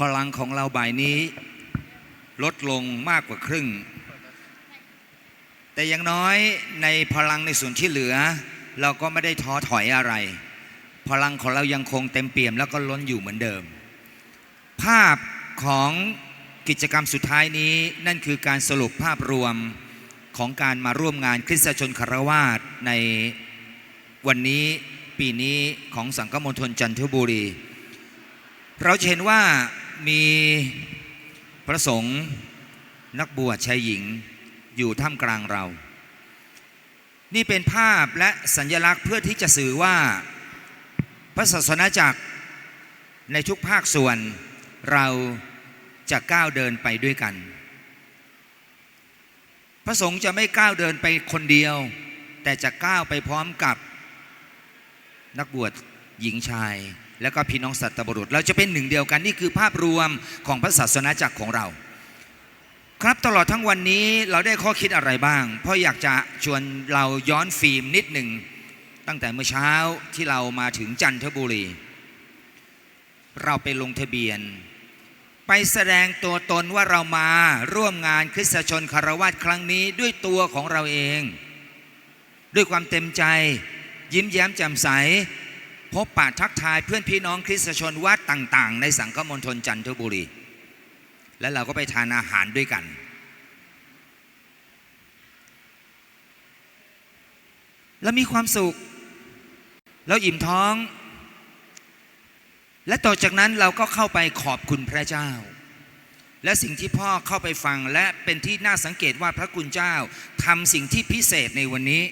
พลังของเราบ่ายนี้ ลดลงมากกว่าครึ่ง แต่อย่างน้อยในพลังในส่วนที่เหลือ เราก็ไม่ได้ท้อถอยอะไร พลังของเรายังคงเต็มเปี่ยมแล้วก็ล้นอยู่เหมือนเดิม ภาพของกิจกรรมสุดท้ายนี้นั่นคือการสรุปภาพรวมของการมาร่วมงานคริสตชนคารวาสในวันนี้ปีนี้ของสังฆมณฑลจันทบุรี เราเห็นว่า มีพระสงฆ์นักบวชชายหญิงอยู่ท่ามกลางเรา นี่เป็นภาพและสัญลักษณ์เพื่อที่จะสื่อว่า พระศาสนาจักรในทุกภาคส่วนเราจะก้าวเดินไปด้วยกัน พระสงฆ์จะไม่ก้าวเดินไปคนเดียว แต่จะก้าวไปพร้อมกับนักบวชหญิงชาย แล้วก็พี่น้องสัตบุรุษ เราจะเป็นหนึ่งเดียวกันนี่คือภาพรวมของพระศาสนาจักรของเรา ครับตลอดทั้งวันนี้เราได้ข้อคิดอะไรบ้าง เพราะอยากจะชวนเราย้อนฟิล์มนิดหนึ่งตั้งแต่เมื่อเช้าที่เรามาถึงจันทบุรี เราไปลงทะเบียน ไปแสดงตัวตนว่าเรามาร่วมงานคริสตชนคารวะครั้งนี้ด้วยตัวของเราเอง ด้วยความเต็มใจ ยิ้มแย้มแจ่มใส พบปะทักทายเพื่อนพี่น้องคริสตชนวัดต่าง ๆ ในสังฆมณฑลจันทบุรี และเราก็ไปทานอาหารด้วยกัน แล้วมีความสุข แล้วอิ่มท้อง และต่อจากนั้นเราก็เข้าไปขอบคุณพระเจ้า และสิ่งที่พ่อเข้าไปฟังและเป็นที่น่าสังเกตว่าพระคุณเจ้าทำสิ่งที่พิเศษในวันนี้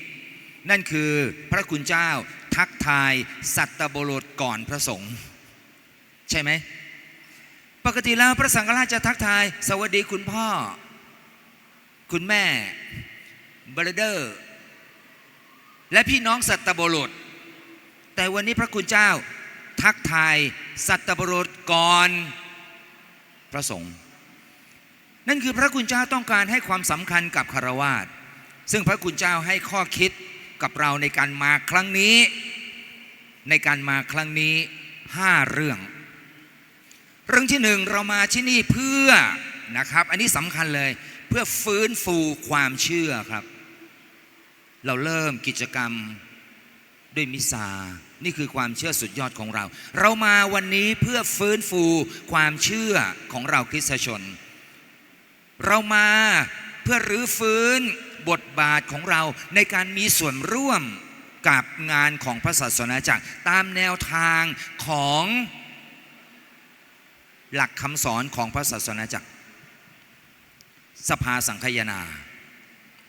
นั่นคือพระคุณเจ้า ทักทายสัตบุรุษก่อนพระสงฆ์ใช่ไหม ปกติแล้วพระสังฆราชจะทักทาย สวัสดีคุณพ่อ คุณแม่บรเดอร์ และพี่น้องสัตบุรุษ แต่วันนี้พระคุณเจ้า ทักทายสัตบุรุษก่อนพระสงฆ์นั่นคือพระคุณเจ้าต้องการให้ความสำคัญกับคารวาสซึ่งพระคุณเจ้าให้ข้อคิด กับเราในการมาครั้งนี้ ในการมาครั้งนี้ห้าเรื่อง เรื่องที่หนึ่งเรามาที่นี่เพื่อนะครับ อันนี้สำคัญเลยเพื่อฟื้นฟูความเชื่อครับ เราเริ่มกิจกรรมด้วยมิซานี่คือความเชื่อสุดยอดของเรา เรามาวันนี้เพื่อฟื้นฟูความเชื่อของเราคริสตชน เรามาเพื่อรื้อฟื้น บทบาทของเราในการมีส่วนร่วมกับงานของพระศาสนาจักรตามแนวทางของหลักคำสอนของพระศาสนาจักร สภาสังคยนา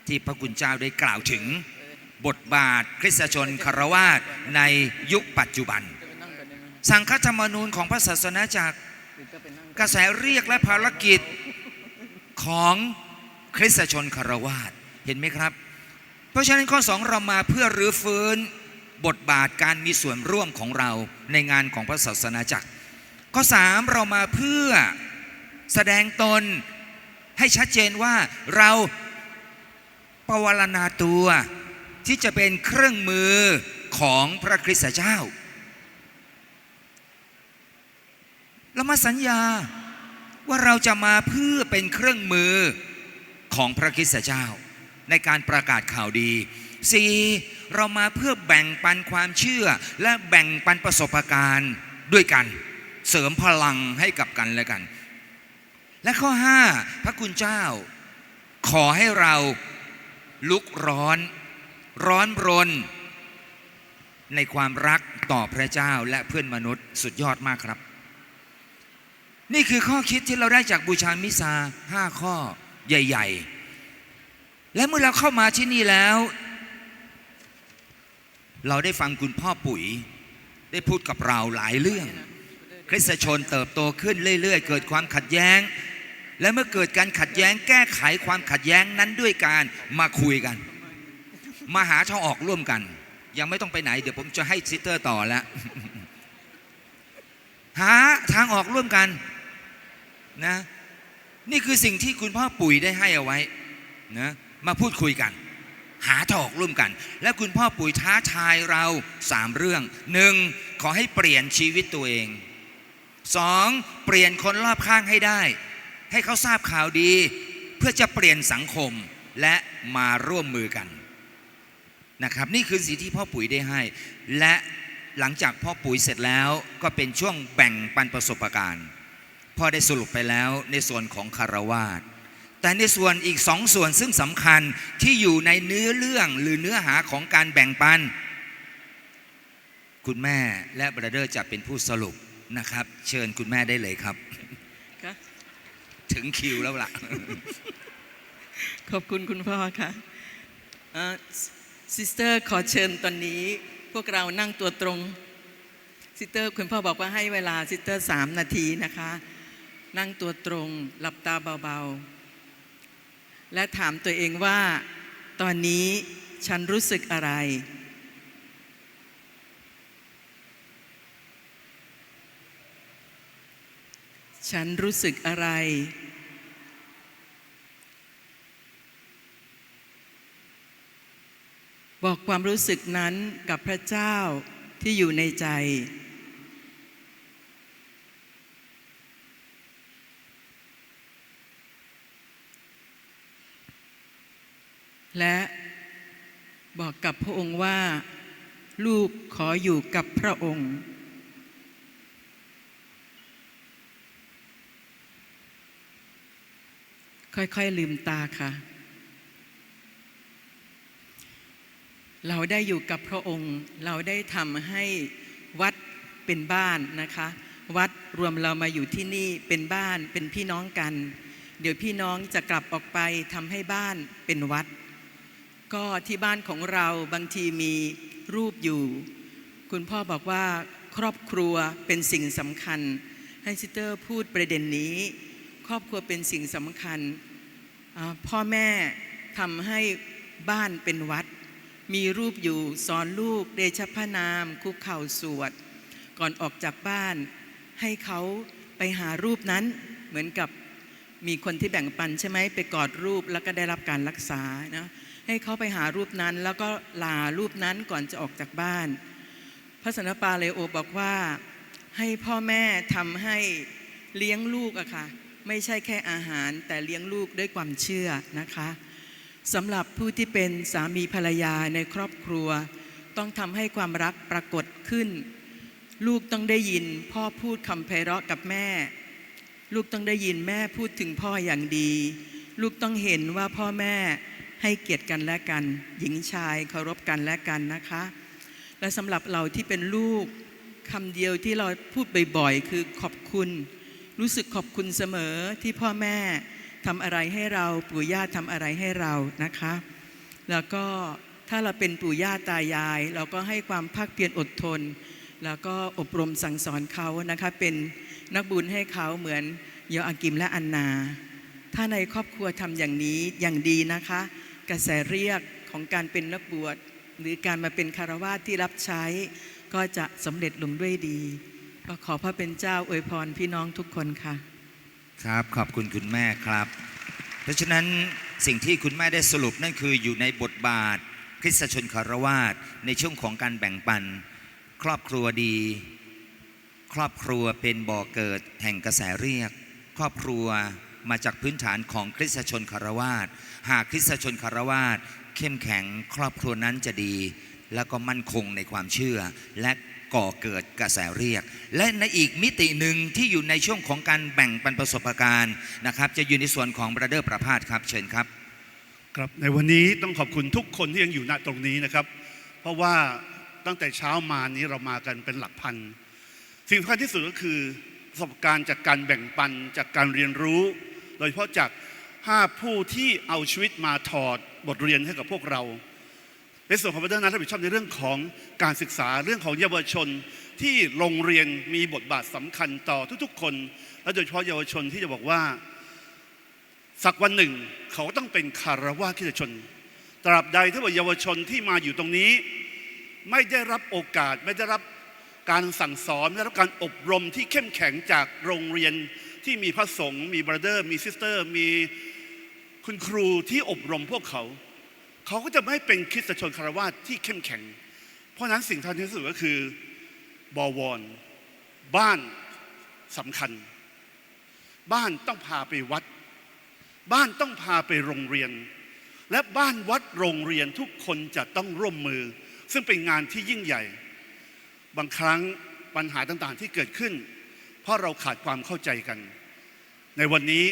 ที่พระคุณเจ้าได้กล่าวถึงบทบาทคริสตชนคารวาสในยุคปัจจุบัน สังฆธรรมนูญของพระศาสนาจักรกระแสเรียกและภารกิจของคริสตชนคารวาส เห็นไหมครับ เพราะฉะนั้นข้อสองเรามาเพื่อรื้อฟื้นบทบาทการมีส่วนร่วมของเราในงานของพระศาสนาจักร ข้อสามเรามาเพื่อแสดงตนให้ชัดเจนว่าเราปวารณาตัวที่จะเป็นเครื่องมือของพระคริสต์เจ้าเรามาสัญญาว่าเราจะมาเพื่อเป็นเครื่องมือของพระคริสต์เจ้า ในการประกาศข่าวดี 4. เรามาเพื่อแบ่งปันความเชื่อ และแบ่งปันประสบการณ์ด้วยกัน เสริมพลังให้กับกันและกัน และข้อ 5 พระคุณเจ้า ขอให้เราลุกร้อน ร้อนรน ในความรักต่อพระเจ้าและเพื่อนมนุษย์สุดยอดมากครับ นี่คือข้อคิดที่เราได้จากบูชามิซาห้าข้อใหญ่ ๆ และเมื่อเราเข้ามาที่นี่แล้ว เราได้ฟังคุณพ่อปุ๋ย ได้พูดกับเราหลายเรื่อง คริสตชนเติบโตขึ้นเรื่อย ๆ เกิดความขัดแย้ง และเมื่อเกิดการขัดแย้ง แก้ไขความขัดแย้งนั้นด้วยการมาคุยกัน มาหาทางออกร่วมกัน ยังไม่ต้องไปไหน เดี๋ยวผมจะให้ซิสเตอร์ต่อแล้วหาทางออกร่วมกันนะนี่คือสิ่งที่คุณพ่อปุ๋ยได้ให้เอาไว้นะ มาพูดคุยกัน หาทางออกร่วมกัน และคุณพ่อปุ๋ยท้าทายเราสามเรื่องหนึ่งขอให้เปลี่ยนชีวิตตัวเองสองเปลี่ยนคนรอบข้างให้ได้ ให้เขาทราบข่าวดี เพื่อจะเปลี่ยนสังคมและมาร่วมมือกันนะครับนี่คือสิ่งที่พ่อปุ๋ยได้ให้ และหลังจากพ่อปุ๋ยเสร็จแล้วก็เป็นช่วงแบ่งปันประสบการณ์พ่อได้สรุปไปแล้วในส่วนของคารวาส แต่ในส่วนอีกสองส่วนซึ่งสำคัญที่อยู่ในเนื้อเรื่องหรือเนื้อหาของการแบ่งปัน คุณแม่และบราเดอร์จะเป็นผู้สรุปนะครับ เชิญคุณแม่ได้เลยครับค่ะถึงคิวแล้วล่ะ ขอบคุณคุณพ่อค่ะซิสเตอร์ขอเชิญตอนนี้ พวกเรานั่งตัวตรงซิสเตอร์คุณพ่อบอกว่าให้เวลาซิสเตอร์สามนาทีนะคะ นั่งตัวตรง หลับตาเบาๆ และถามตัวเองว่า ตอนนี้ฉันรู้สึกอะไร ฉันรู้สึกอะไร บอกความรู้สึกนั้นกับพระเจ้าที่อยู่ในใจ และบอกกับพระองค์ว่า ลูกขออยู่กับพระองค์ ค่อยๆลืมตาค่ะ เราได้อยู่กับพระองค์ เราได้ทำให้วัดเป็นบ้านนะคะ วัดรวมเรามาอยู่ที่นี่เป็นบ้านเป็นพี่น้องกัน เดี๋ยวพี่น้องจะกลับออกไปทำให้บ้านเป็นวัด ก็ที่บ้านของเราบางทีมีรูปอยู่ คุณพ่อบอกว่าครอบครัวเป็นสิ่งสำคัญ ให้ซิสเตอร์พูดประเด็นนี้ ครอบครัวเป็นสิ่งสำคัญ พ่อแม่ทำให้บ้านเป็นวัด มีรูปอยู่สอนลูกเดชะพระนามคุกเข่าสวด ก่อนออกจากบ้าน ให้เขาไปหารูปนั้นเหมือนกับมีคนที่แบ่งปันใช่ไหมไปกอดรูปแล้วก็ได้รับการรักษานะ ให้เขาไปหารูปนั้น แล้วก็ลารูปนั้นก่อนจะออกจากบ้าน พระสนปาเลโอบอกว่าให้พ่อแม่ทำให้เลี้ยงลูกอะค่ะไม่ใช่แค่อาหารแต่เลี้ยงลูกด้วยความเชื่อนะคะสำหรับผู้ที่เป็นสามีภรรยาในครอบครัว ต้องทำให้ความรักปรากฏขึ้น ลูกต้องได้ยินพ่อพูดคำไพเราะกับแม่ ลูกต้องได้ยินแม่พูดถึงพ่ออย่างดี ลูกต้องเห็นว่าพ่อแม่ ให้เกียรติกันและกัน หญิงชายเคารพกันและกันนะคะ และสำหรับเราที่เป็นลูกคำเดียวที่เราพูดบ่อยๆ คือขอบคุณ รู้สึกขอบคุณเสมอที่พ่อแม่ทำอะไรให้เราปู่ย่าทำอะไรให้เรานะคะ แล้วก็ถ้าเราเป็นปู่ย่าตายาย เราก็ให้ความภาคเพียรอดทน แล้วก็อบรมสั่งสอนเขานะคะ เป็นนักบุญให้เขาเหมือนโยอากิมและอันนา ถ้าในครอบครัวทำอย่างนี้อย่างดีนะคะ กระแสเรียกของการเป็นนักบวชหรือการมาเป็นคารวาสที่รับใช้ ก็จะสำเร็จลงด้วยดี ก็ขอพระเป็นเจ้าอวยพรพี่น้องทุกคนค่ะ ครับขอบคุณคุณแม่ครับ เพราะฉะนั้นสิ่งที่คุณแม่ได้สรุปนั่นคืออยู่ในบทบาทคริสตชนคารวาสในช่วงของการแบ่งปัน ครอบครัวดี ครอบครัวเป็นบ่อเกิดแห่งกระแสเรียก ครอบครัว มาจากพื้นฐานของคริสตชนคารวาสหากคริสตชนคารวาสเข้มแข็งครอบครัวนั้นจะดี แล้วก็มั่นคงในความเชื่อ และก่อเกิดกระแสเรียก และในอีกมิติหนึ่งที่อยู่ในช่วงของการแบ่งปันประสบการณ์นะครับ จะอยู่ในส่วนของบรเดอร์ประพาสครับเชิญครับ ครับในวันนี้ต้องขอบคุณทุกคนที่ยังอยู่ณตรงนี้นะครับ เพราะว่าตั้งแต่เช้ามานี้เรามากันเป็นหลักพันสิ่งสำคัญที่สุดก็คือประสบการณ์จากการแบ่งปันจากการเรียนรู้ โดยเฉพาะจากห้าผู้ที่เอาชีวิตมาถอดบทเรียนให้กับพวกเราในส่วนของพระเจ้านั้นรับผิดชอบในเรื่องของการศึกษาเรื่องของเยาวชนที่โรงเรียนมีบทบาทสำคัญต่อทุกๆ คน และโดยเฉพาะเยาวชนที่จะบอกว่า สักวันหนึ่ง เขาต้องเป็นคารวะคริสตชน ตราบใดที่ว่าเยาวชนที่มาอยู่ตรงนี้ ไม่ได้รับโอกาส ไม่ได้รับการสั่งสอนไม่ได้รับการอบรมที่เข้มแข็งจากโรงเรียน ที่มีพระสงฆ์มีบรเดอร์มีซิสเตอร์ มีคุณครูที่อบรมพวกเขา เขาก็จะไม่เป็นคริสตชนคารวะที่เข้มแข็ง เพราะนั้นสิ่งที่ที่สุดก็คือบวร บ้านสำคัญ บ้านต้องพาไปวัด บ้านต้องพาไปโรงเรียน และบ้านวัดโรงเรียนทุกคนจะต้องร่วมมือ ซึ่งเป็นงานที่ยิ่งใหญ่ บางครั้งปัญหาต่างๆที่เกิดขึ้น เพราะเราขาดความเข้าใจกัน ในวันนี้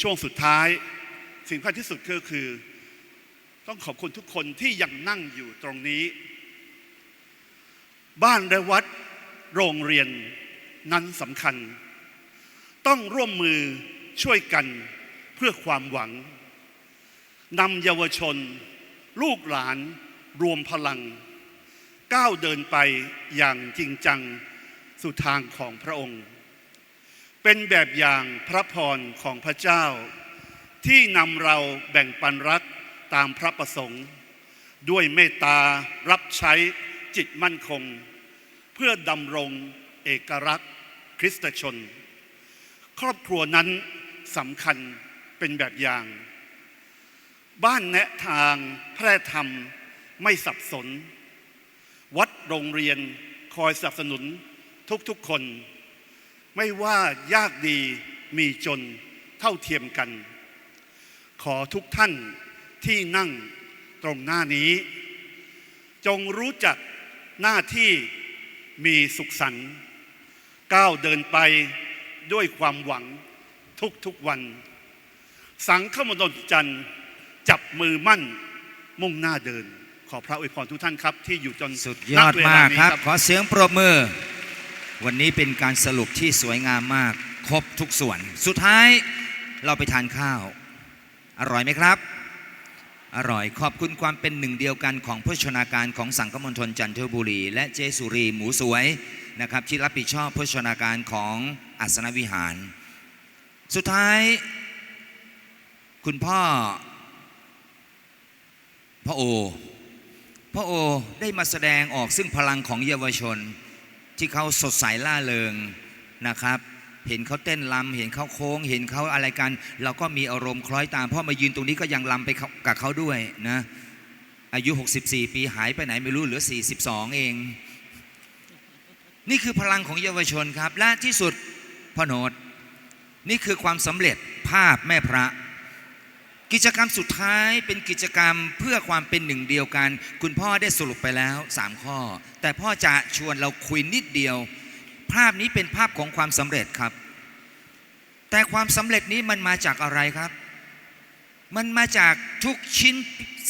ช่วงสุดท้าย สิ่งสำคัญที่สุดก็คือ ต้องขอบคุณทุกคนที่ยังนั่งอยู่ตรงนี้ บ้านและวัดโรงเรียนนั้นสำคัญ ต้องร่วมมือช่วยกันเพื่อความหวังนำเยาวชน ลูกหลานรวมพลัง ก้าวเดินไปอย่างจริงจัง สู่ทางของพระองค์ เป็นแบบอย่างพระพรของพระเจ้า ที่นำเราแบ่งปันรักตามพระประสงค์ ด้วยเมตตารับใช้จิตมั่นคง เพื่อดำรงเอกลักษณ์คริสตชน ครอบครัวนั้นสำคัญเป็นแบบอย่าง บ้านแนะทางแพร่ธรรมไม่สับสน วัดโรงเรียนคอยสนับสนุนทุกๆคน ไม่ว่ายากดีมีจนเท่าเทียมกัน ขอทุกท่านที่นั่งตรงหน้านี้ จงรู้จักหน้าที่มีสุขสันต์ก้าวเดินไปด้วยความหวังทุกๆวัน สังฆมณฑลจันทร์จับมือมั่นมุ่งหน้าเดิน ขอพระอวยพรทุกท่านครับ ที่อยู่จนสุดยอดมากครับ ขอเสียงปรบมือ วันนี้เป็นการสรุปที่สวยงามมาก ครบทุกส่วน สุดท้ายเราไปทานข้าว อร่อยไหมครับ อร่อยขอบคุณความเป็นหนึ่งเดียวกันของผู้ชนาการของสังคมณฑลจันทบุรี และเจสุรีหมูสวยนะครับที่รับผิดชอบผู้ชนาการของอัศนวิหาร สุดท้าย คุณพ่อพ่อโอพระโอได้มาแสดงออกซึ่งพลังของเยาวชน ที่เขาสดใสล่าเริงนะครับ เห็นเขาเต้นลำเห็นเขาโค้ง เห็นเขาอะไรกัน เราก็มีอารมณ์คล้อยตาม เพราะมายืนตรงนี้ก็ยังลำไปกับเขาด้วยนะอายุ 64 ปีหายไปไหนไม่รู้เหลือ 42 เอง นี่คือพลังของเยาวชนครับ และที่สุดพโนดนี่คือความสำเร็จภาพแม่พระ กิจกรรมสุดท้ายเป็นกิจกรรมเพื่อความเป็นหนึ่งเดียวกัน คุณพ่อได้สรุปไปแล้ว 3 ข้อ แต่พ่อจะชวนเราคุยนิดเดียว ภาพนี้เป็นภาพของความสำเร็จครับ แต่ความสำเร็จนี้มันมาจากอะไรครับ มันมาจากทุกชิ้น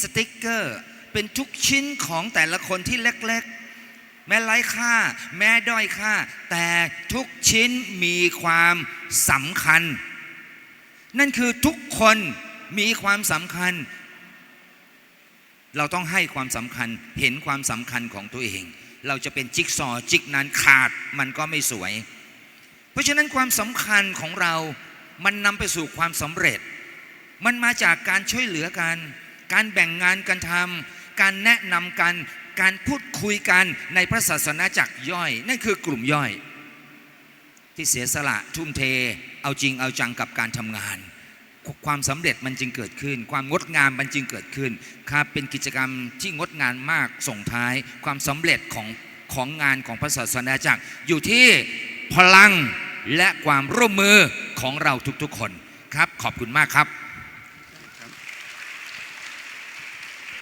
สติกเกอร์ เป็นทุกชิ้นของแต่ละคนที่เล็กๆ แม้ไร้ค่า แม้ด้อยค่า แต่ทุกชิ้นมีความสำคัญ นั่นคือทุกคน มีความสำคัญ เราต้องให้ความสำคัญเห็นความสำคัญของตัวเอง เราจะเป็นจิ๊กซอจิกนั้นขาดมันก็ไม่สวย เพราะฉะนั้นความสำคัญของเรามันนำไปสู่ความสำเร็จ มันมาจากการช่วยเหลือกัน การแบ่งงานกันทำการแนะนำกัน การพูดคุยกันในพระศาสนาจักรย่อย นั่นคือกลุ่มย่อย ที่เสียสละทุ่มเท เอาจริงเอาจังกับการทำงาน ความสำเร็จมันจึงเกิดขึ้น ความงดงามมันจึงเกิดขึ้นครับเป็นกิจกรรมที่งดงามมากส่งท้าย ความสำเร็จของของงานของพระศาสนาจักรอยู่ที่พลังและความร่วมมือของเราทุกๆคนครับ ขอบคุณมากครับ